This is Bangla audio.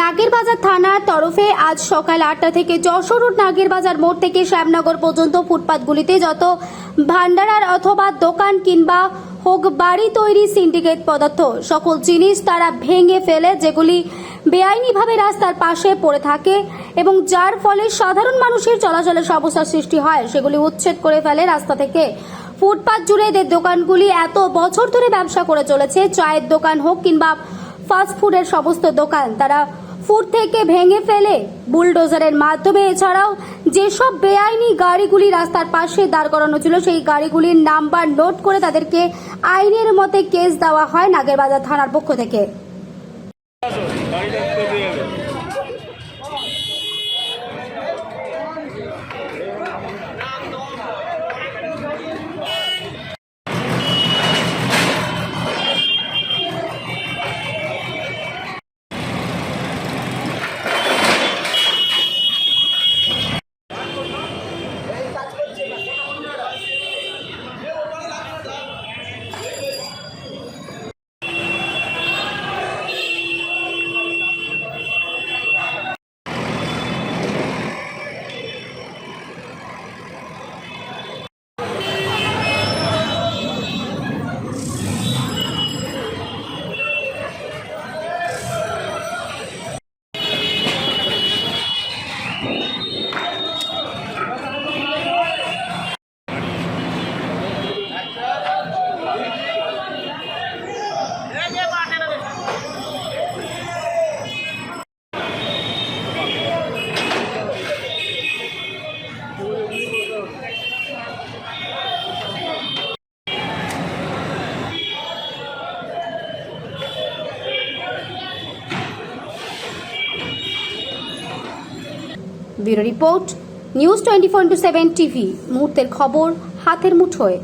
নাগেরবাজার থানার তরফে আজ সকাল আটটা থেকে যশোর রোড নাগেরবাজার মোড় থেকে শ্যামনগর পর্যন্ত ফুটপাতগুলিতে যত ভান্ডারার অথবা দোকান কিংবা হোক বাড়ি তৈরি সিন্ডিকেট পদার্থ, সকল জিনিস তারা ভেঙে ফেলে, যেগুলি বেআইনিভাবে রাস্তার পাশে পড়ে থাকে এবং যার ফলে সাধারণ মানুষের চলাচলের সমস্যার সৃষ্টি হয়, সেগুলি উচ্ছেদ করে ফেলে রাস্তা থেকে। ফুটপাত জুড়ে এদের দোকানগুলি এত বছর ধরে ব্যবসা করে চলেছে, চায়ের দোকান হোক কিংবা ফাস্টফুডের সমস্ত দোকান, তারা ফুড থেকে ভেঙে ফেলে। বুলডোজারের মাধ্যমে এছাড়াও যেসব বেআইনি গাড়িগুলি রাস্তার পাশে দাঁড় করানো ছিল, সেই গাড়িগুলির নাম্বার নোট করে তাদেরকে আইনের মতে কেস দেওয়া হয় নাগেরবাজার থানার পক্ষ থেকে। Bureau report news twenty four into seven TV. মুহূর্তের খবর হাতের মুঠোয়।